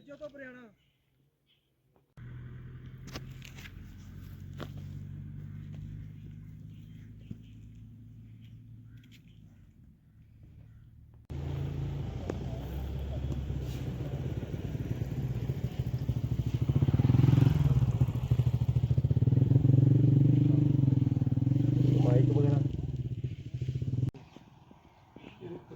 ਭੇਜੋ ਤੋਂ ਹਰਿਆਣਾ।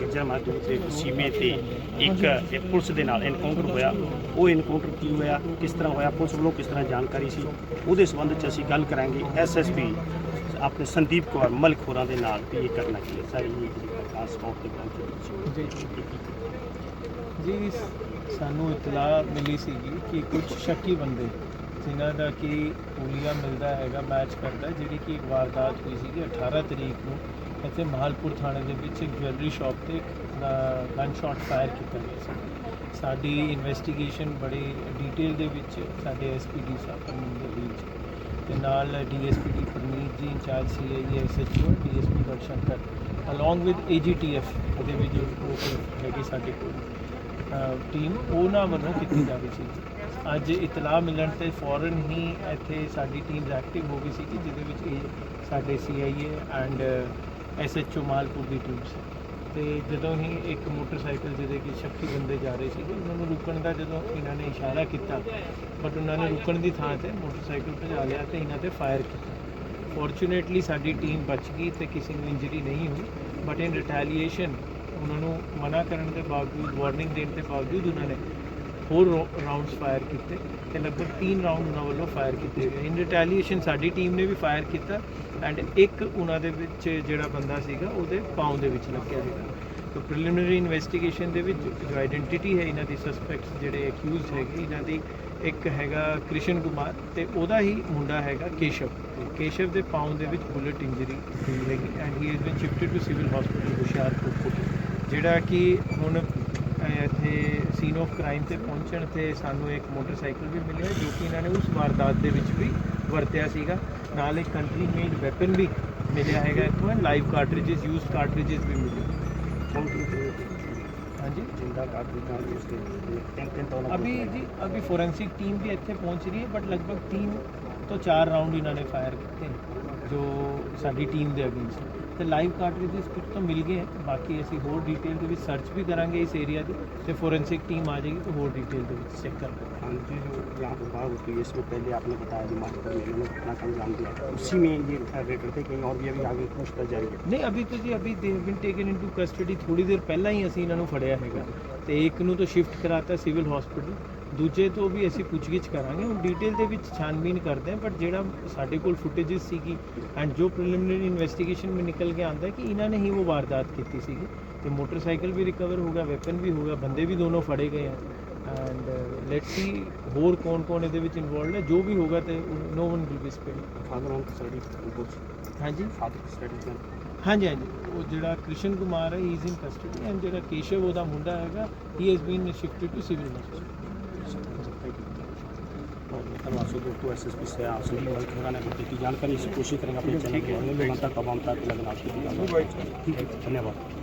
ਗਿੱਜਾ ਮਾਜੂ ਦੇ ਸੀਮੇ ਤੇ ਇੱਕ, ਇਹ ਪੁਲਿਸ ਦੇ ਨਾਲ ਇਨਕਾਊਂਟਰ ਹੋਇਆ। ਉਹ ਇਨਕਾਊਂਟਰ ਕੀ ਹੋਇਆ? ਕਿਸ ਤਰ੍ਹਾਂ ਹੋਇਆ? ਪੁਲਿਸ ਵੱਲੋਂ ਕਿਸ ਤਰ੍ਹਾਂ ਜਾਣਕਾਰੀ ਸੀ? ਉਹਦੇ ਸੰਬੰਧ ਚ ਅਸੀਂ ਗੱਲ ਕਰਾਂਗੇ ਐਸਐਸਪੀ ਆਪਣੇ ਸੰਦੀਪ ਕੁਮਾਰ ਮਲਕ ਹੋਰਾਂ ਦੇ ਨਾਲ ਵੀ ਇਹ ਕਰਨਾ ਕੀ ਹੈ। ਸਾਰੀ ਇਹ ਖਾਸ ਤੌਰ ਤੇ ਪਹੁੰਚੀ ਜੀ, ਸਾਨੂੰ ਇਤਲਾਹ ਮਿਲੀ ਸੀਗੀ ਕਿ ਕੁਝ ਸ਼ੱਕੀ ਬੰਦੇ ਜਿਨ੍ਹਾਂ ਦਾ ਕਿ ਪੂਲੀਆ ਮਿਲਦਾ ਹੈਗਾ ਮੈਚ ਕਰਦਾ, ਜਿਹੜੀ ਕਿ ਇੱਕ ਵਾਰਦਾਤ ਹੋਈ ਸੀਗੀ 18 ਤਰੀਕ ਨੂੰ, ਇੱਥੇ ਮਹਾਲਪੁਰ ਥਾਣੇ ਦੇ ਵਿੱਚ ਇੱਕ ਜਵੈਲਰੀ ਸ਼ਾਪ ਤੇ ਗਨ ਸ਼ਾਟ ਫਾਇਰ ਕੀਤਾ ਗਿਆ ਸੀ। ਸਾਡੀ ਇਨਵੈਸਟੀਗੇਸ਼ਨ ਬੜੀ ਡਿਟੇਲ ਦੇ ਵਿੱਚ ਸਾਡੇ ਐਸਪੀਡੀ ਸਾਹਿਬ ਪਰਮਿੰਦਰ ਵੀਰ ਜੀ ਤੇ ਨਾਲ ਡੀਐਸਪੀ ਦੀ Parneet ji, incharge C CIA SHO DSP Garhshankar along with AGTF ਉਹਦੇ ਵਿੱਚ ਜੋ ਉਹ ਸਾਡੇ ਕੋਲ। ਟੀਮ ਉਹਨਾਂ ਵੱਲੋਂ ਕੀਤੀ ਜਾ ਰਹੀ ਸੀ। ਅੱਜ ਇਤਲਾਹ ਮਿਲਣ ਤੇ ਫੌਰਨ ਹੀ ਇੱਥੇ ਸਾਡੀ ਟੀਮ ਐਕਟਿਵ ਹੋ ਗਈ ਸੀ ਕਿ ਜਿਹਦੇ ਵਿੱਚ ਇਹ ਸਾਡੇ ਸੀਆਈਏ ਐਂਡ ਐਸਐਚਓ ਮਾਲਪੁਰ ਦੀ ਟੀਮ ਸੀ। ਤੇ ਜਦੋਂ ਹੀ ਇੱਕ ਮੋਟਰਸਾਈਕਲ ਜਿਹਦੇ ਕਿ ਸ਼ੱਕੀ ਬੰਦੇ ਜਾ ਰਹੇ ਸੀਗੇ, ਉਹਨਾਂ ਨੂੰ ਰੁਕਣ ਦਾ ਜਦੋਂ ਇਹਨਾਂ ਨੇ ਇਸ਼ਾਰਾ ਕੀਤਾ ਬਟ ਉਹਨਾਂ ਨੇ ਰੁਕਣ ਦੀ ਥਾਂ ਤੇ ਮੋਟਰਸਾਈਕਲ ਭਜਾ ਲਿਆ ਤੇ ਇਹਨਾਂ ਤੇ ਫਾਇਰ ਕੀਤਾ। ਫੋਰਚੂਨੇਟਲੀ ਸਾਡੀ ਟੀਮ ਬਚ ਗਈ ਤੇ ਕਿਸੇ ਨੂੰ ਇੰਜਰੀ ਨਹੀਂ ਹੋਈ ਬਟ ਇਨ ਰਿਟੈਲੀਏਸ਼ਨ ਉਹਨਾਂ ਨੂੰ ਮਨਾ ਕਰਨ ਦੇ ਬਾਵਜੂਦ ਵਾਰਨਿੰਗ ਦੇਣ ਦੇ ਬਾਵਜੂਦ ਉਹਨਾਂ ਨੇ ਹੋਰ ਰਾਉਂਡਸ ਫਾਇਰ ਕੀਤੇ ਤੇ ਲਗਭਗ 3 ਰਾਉਂਡ ਉਹਨਾਂ ਵੱਲੋਂ ਫਾਇਰ ਕੀਤੇ ਗਏ। ਇਨ ਰਿਟੈਲੀਏਸ਼ਨ ਸਾਡੀ ਟੀਮ ਨੇ ਵੀ ਫਾਇਰ ਕੀਤਾ ਐਂਡ ਇੱਕ ਉਹਨਾਂ ਦੇ ਵਿੱਚ ਜਿਹੜਾ ਬੰਦਾ ਸੀਗਾ, ਉਹਦੇ ਪਾਉ ਦੇ ਵਿੱਚ ਲੱਗਿਆ ਸੀਗਾ। ਤੋ ਪ੍ਰੀਲਿਮਿਨਰੀ ਇਨਵੈਸਟੀਗੇਸ਼ਨ ਦੇ ਵਿੱਚ ਜੋ ਆਇਡੈਂਟੀਟੀ ਹੈ ਇਹਨਾਂ ਦੀ ਸਸਪੈਕਟਸ ਜਿਹੜੇ ਅਕਿਊਜ਼ਡ ਹੈਗੇ, ਇਹਨਾਂ ਦੀ ਇੱਕ ਹੈਗਾ ਕ੍ਰਿਸ਼ਨ ਕੁਮਾਰ ਤੇ ਉਹਦਾ ਹੀ ਮੁੰਡਾ ਹੈਗਾ ਕੇਸ਼ਵ। ਕੇਸ਼ਵ ਦੇ ਪਾਉ ਦੇ ਵਿੱਚ ਬੁਲਟ ਇੰਜਰੀ ਹੋਈ ਹੈਗੀ। And he has been shifted to civil hospital Hoshiarpur ਜਿਹੜਾ ਕਿ ਹੁਣ ਇੱਥੇ ਸੀਨ ਆਫ ਕ੍ਰਾਈਮ ਤੇ ਪਹੁੰਚਣ ਤੇ ਸਾਨੂੰ ਇੱਕ ਮੋਟਰਸਾਈਕਲ ਵੀ ਮਿਲਿਆ ਜੋ ਕਿ ਇਹਨਾਂ ਨੇ ਉਸ ਵਾਰਦਾਤ ਦੇ ਵਿੱਚ ਵੀ ਵਰਤਿਆ ਸੀਗਾ। ਨਾਲ ਇੱਕ ਕੰਟਰੀ ਮੇਡ ਵੈਪਨ ਵੀ ਮਿਲਿਆ ਹੈਗਾ ਇੱਥੋਂ ਇਥੋਂ ਲਾਈਵ ਕਾਰਟ੍ਰਿਜਸ ਯੂਜ਼ ਕਾਰਟ੍ਰਿਜਸ ਵੀ ਮਿਲੇ। ਹਾਂਜੀ? ਜਿੰਦਾ ਕਾਰਟ੍ਰਿਜ ਨਾਲ ਯੂਜ਼ ਕੀਤੇ ਅਭੀ ਜੀ ਅਭੀ ਫੋਰੈਂਸਿਕ ਟੀਮ ਵੀ ਇੱਥੇ ਪਹੁੰਚ ਰਹੀ ਹੈ ਬਟ ਲਗਭਗ ਤਿੰਨ ਤੋਂ ਚਾਰ ਰਾਉਂਡ ਇਹਨਾਂ ਨੇ ਫਾਇਰ ਕੀਤੇ ਜੋ ਸਾਡੀ ਟੀਮ ਦੇ ਅਗੇਂਸਟ ਤੇ ਲਾਈਵ ਕਾਰਟ੍ਰਿਜਸ ਕੁਝ ਤਾਂ ਮਿਲ ਗਏ ਬਾਕੀ ਅਸੀਂ ਹੋਰ ਡਿਟੇਲ ਦੇ ਵਿੱਚ ਸਰਚ ਵੀ ਕਰਾਂਗੇ ਇਸ ਏਰੀਆ ਦੀ ਤੇ ਫੋਰੈਂਸਿਕ ਟੀਮ ਆ ਜਾਏਗੀ ਤੇ ਹੋਰ ਡਿਟੇਲ ਦੇ ਵਿੱਚ ਚੈੱਕ ਕਰ लेंगे हाँ जी जो यहाँ पर बाढ़ होती है इसमें पहले आपने बताया जो मास्टर में इन्होंने अपना का अंजाम दिया था उसी में ये रेटर थे कहीं और भी अभी आगे पूछताछ जारी ਨਹੀਂ ਅਭੀ ਤੁਸੀਂ ਅਭੀ ਦੇ ਬਿਨ ਟੇਕਨ ਇਨਟੂ ਕਸਟਡੀ ਥੋੜੀ ਦੇਰ ਪਹਿਲਾਂ ਹੀ ਅਸੀਂ ਇਹਨਾਂ ਨੂੰ ਫੜਿਆ ਹੈਗਾ। ਤੇ ਇੱਕ ਨੂੰ ਤਾਂ ਸ਼ਿਫਟ ਕਰਾਤਾ ਸਿਵਲ ਹਸਪੀਟਲ ਦੂਜੇ ਤੋਂ ਵੀ ਅਸੀਂ ਪੁੱਛਗਿੱਛ ਕਰਾਂਗੇ। ਹੁਣ ਡੀਟੇਲ ਦੇ ਵਿੱਚ ਛਾਨਬੀਨ ਕਰਦੇ ਹਾਂ ਬਟ ਜਿਹੜਾ ਸਾਡੇ ਕੋਲ ਫੁਟੇजेस ਸੀਗੀ ਐਂਡ ਜੋ ਪ੍ਰੀਲਿਮਿਨਰੀ ਇਨਵੈਸਟੀਗੇਸ਼ਨ ਮੇ ਨਿਕਲ ਕੇ ਆਂਦਾ ਕਿ ਇਹਨਾਂ ਨੇ ਹੀ ਉਹ ਵਾਰਦਾਤ ਕੀਤੀ ਸੀਗੀ। ਤੇ ਮੋਟਰਸਾਈਕਲ ਵੀ ਰਿਕਵਰ ਹੋ ਗਿਆ ਵੈਪਨ ਵੀ ਹੋ ਗਿਆ ਬੰਦੇ ਵੀ ਦੋਨੋਂ ਫੜੇ ਗਏ ਆ। ਐਂਡ ਲੈਟਸ ਸੀ ਹੋਰ ਕੌਣ ਕੌਣ ਇਹਦੇ ਵਿੱਚ ਇਨਵੋਲਡ ਹੈ ਜੋ ਵੀ ਹੋਗਾ ਤੇ no one will be spared further on study ਹਾਂਜੀ? ਫਾਦਰ ਸਟੱਡੀ ਹਾਂਜੀ ਹਾਂਜੀ। ਉਹ ਜਿਹੜਾ ਕ੍ਰਿਸ਼ਨ ਕੁਮਾਰ ਹੈ he is in custody and ਜਿਹੜਾ ਕੇਸ਼ਵ ਉਹਦਾ ਮੁੰਡਾ ਹੈਗਾ he has been shifted to civil hospital धन्यवाद दोस्तों एस एस पी से आप सभी वर्ग कराने की जानकारी से कोशिश करेंगे अपने चैनल के लोगों तक आवाम तक लगना ठीक है धन्यवाद